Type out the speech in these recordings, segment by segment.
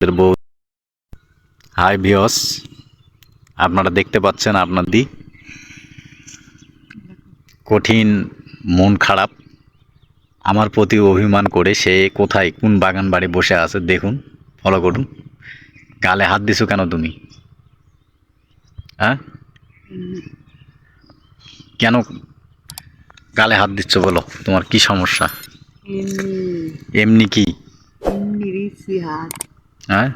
বউ। হাই ভিওস আপনারা দেখতে পাচ্ছেন আপনার দি। কঠিন মন খারাপ। আমার প্রতি অভিমান করে সে কোথায় কোন বাগান বাড়ি বসে আছে দেখুন ফলো করুন। গালে হাত দিছো কেন তুমি? হ্যাঁ? কেন গালে হাত দিচ্ছ বলো? তোমার কি সমস্যা? এমনি। এমনি কি? এমনি হাত। হ্যাঁ?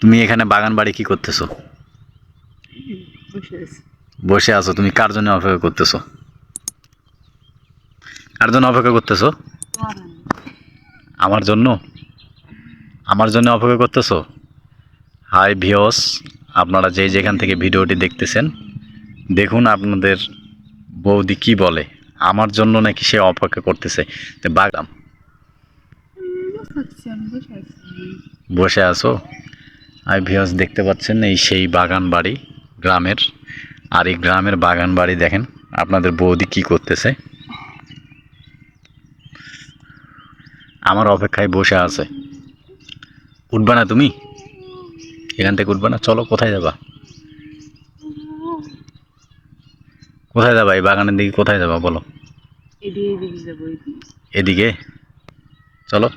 তুমি এখানে বাগান বাড়ি কি করতেছো? বসে আছো। তুমি কার জন্য অপেক্ষা করতেছো? কার জন্য অপেক্ষা করতেছো? আমার জন্য? আমার জন্য অপেক্ষা করতেছো? হাই ভিওস আপনারা যেই যেখান থেকে ভিডিওটি দেখতেছেন দেখুন আপনাদের বৌদি কি বলে। আমার জন্য নাকি সে অপেক্ষা করতেছে। আমি বসে আছো? হাই ভিওস দেখতে পাচ্ছেন এই সেই বাগান বাড়ি গ্রামের। আর এই গ্রামের বাগান বাড়ি দেখেন আপনাদের বৌদি কি করতেছে। আমার অপেক্ষায় বসে আছে। উঠবে না তুমি? এখান থেকে উঠবে না? চলো কোথায় যাবা? কোথায় যাবা? এই বাগানের দিকে কোথায় যাবা? বলো। এদিকে? চলো।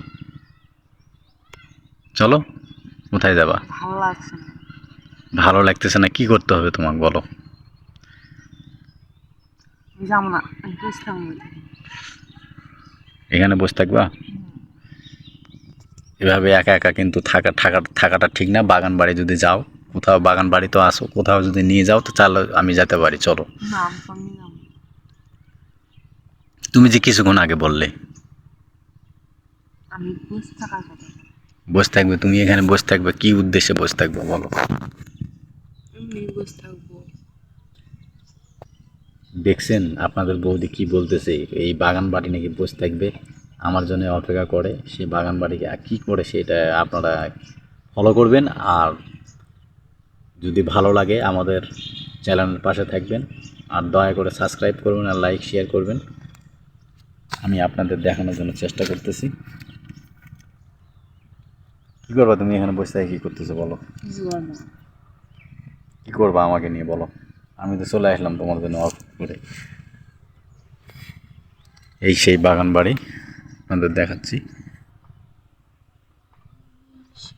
চলো কোথায় যাবা? ভালো লাগছে না। ভালো লাগতেছে না কি করতে হবে তোমাকে বলো? যাব না এখানে বসে থাকবা? এভাবে একা একা কিন্তু থাকা থাকা থাকাটা ঠিক না। বাগান বাড়ি যদি যাও কোথাও বাগান বাড়ি তো আসো কোথাও যদি নিয়ে যাও তো চলো আমি যেতে পারি চলো। তুমি যে কিছুক্ষণ আগে বললে। আমি বসে থাকবে তুমি এখানে বসে থাকবে কি উদ্দেশ্যে বসে থাকবে বলো? এমনি বসে থাকব। দেখছেন আপনাদের বৌদি কি বলতেছে এই বাগান বাড়ি নাকি বসে থাকবে আমার জন্য অপেক্ষা করে সেই বাগান বাড়িকে কী করে সেটা আপনারা ফলো করবেন আর যদি ভালো লাগে আমাদের চ্যানেলের পাশে থাকবেন আর দয়া করে সাবস্ক্রাইব করবেন আর লাইক শেয়ার করবেন। আমি আপনাদের দেখানোর জন্য চেষ্টা করতেছি। করবা তুমি এখানে বসে কি করতেছো বলো? কী করবা আমাকে নিয়ে বলো? আমি তো চলে আসলাম তোমার জন্য অফ করে। এই সেই বাগান বাড়ি আপনাদের দেখাচ্ছি।